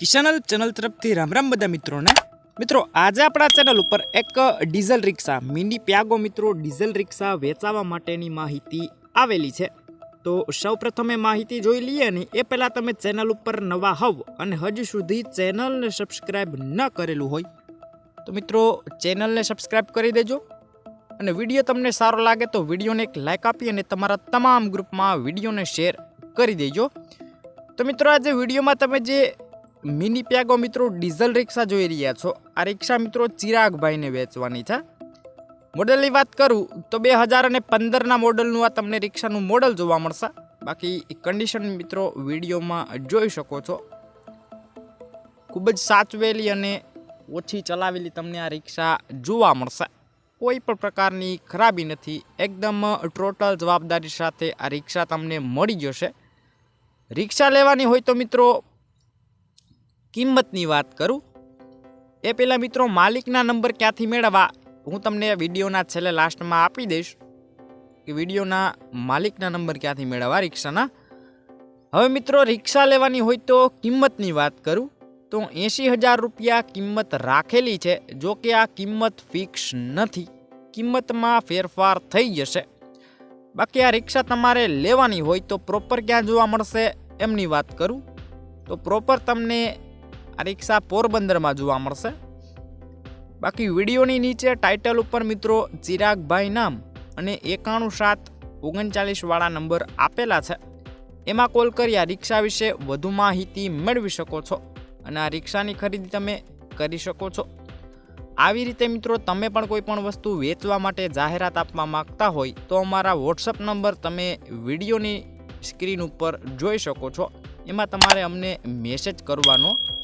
કિસાનલ channel તરફથી રામ રામ બધા મિત્રોને. મિત્રો, આજે આપણા ચેનલ ઉપર એક ડીઝલ રિક્ષા, મિની પ્યાગો મિત્રો ડીઝલ રિક્ષા વેચાવા માટેની માહિતી આવેલી છે. તો સૌ પ્રથમે માહિતી જોઈ લઈએ ને એ પહેલાં તમે ચેનલ ઉપર નવા હોવ અને હજુ સુધી ચેનલને સબસ્ક્રાઈબ ન કરેલું હોય, તો મિત્રો ચેનલને સબસ્ક્રાઈબ કરી દેજો. અને વીડિયો તમને સારો લાગે તો વિડીયોને એક લાઇક આપી અને તમારા તમામ ગ્રુપમાં વિડીયોને શેર કરી દેજો. તો મિત્રો, આજે વિડીયોમાં તમે જે મિની પ્યાગો મિત્રો ડીઝલ રિક્ષા જોઈ રહ્યા છો. આ રિક્ષા મિત્રો ચિરાગભાઈને વેચવાની છે. મોડલની વાત કરું તો બે હજાર અને પંદરના મોડલનું આ તમને રિક્ષાનું મોડલ જોવા મળશે. બાકી કન્ડિશન મિત્રો વિડીયોમાં જોઈ શકો છો. ખૂબ જ સાચવેલી અને ઓછી ચલાવેલી તમને આ રિક્ષા જોવા મળશે. કોઈ પણ પ્રકારની ખરાબી નથી. એકદમ ટોટલ જવાબદારી સાથે આ રિક્ષા તમને મળી જશે. રિક્ષા લેવાની હોય તો મિત્રો કિંમતની વાત કરું? એ પહેલાં મિત્રો માલિકના નંબર ક્યાંથી મેળવવા? હું તમને વિડીયોના છેલ્લે લાસ્ટમાં આપી દઈશ કે વિડીયોના માલિકના નંબર ક્યાંથી મેળવવા રિક્ષાના? હવે મિત્રો રિક્ષા લેવાની હોય તો કિંમતની વાત કરું. તો એંશી હજાર રૂપિયા કિંમત રાખેલી છે. જો કે આ કિંમત ફિક્સ નથી. કિંમતમાં ફેરફાર થઈ જશે. બાકી આ રિક્ષા તમારે લેવાની હોય તો પ્રોપર ક્યાં જોવા મળશે એમની વાત કરું. તો પ્રોપર તમને આ રિક્ષા પોરબંદરમાં જોવા મળશે. બાકી વિડીયોની નીચે ટાઇટલ ઉપર મિત્રો ચિરાગભાઈ નામ અને એકાણું સાત ઓગણચાલીસવાળા નંબર આપેલા છે. એમાં કોલ કરી આ રિક્ષા વિશે વધુ માહિતી મેળવી શકો છો અને આ રિક્ષાની ખરીદી તમે કરી શકો છો. આવી રીતે મિત્રો તમે પણ કોઈ પણ વસ્તુ વેચવા માટે જાહેરાત આપવા માંગતા હોય તો અમારા વોટ્સઅપ નંબર તમે વિડીયોની સ્ક્રીન ઉપર જોઈ શકો છો. એમાં તમારે અમને મેસેજ કરવાનો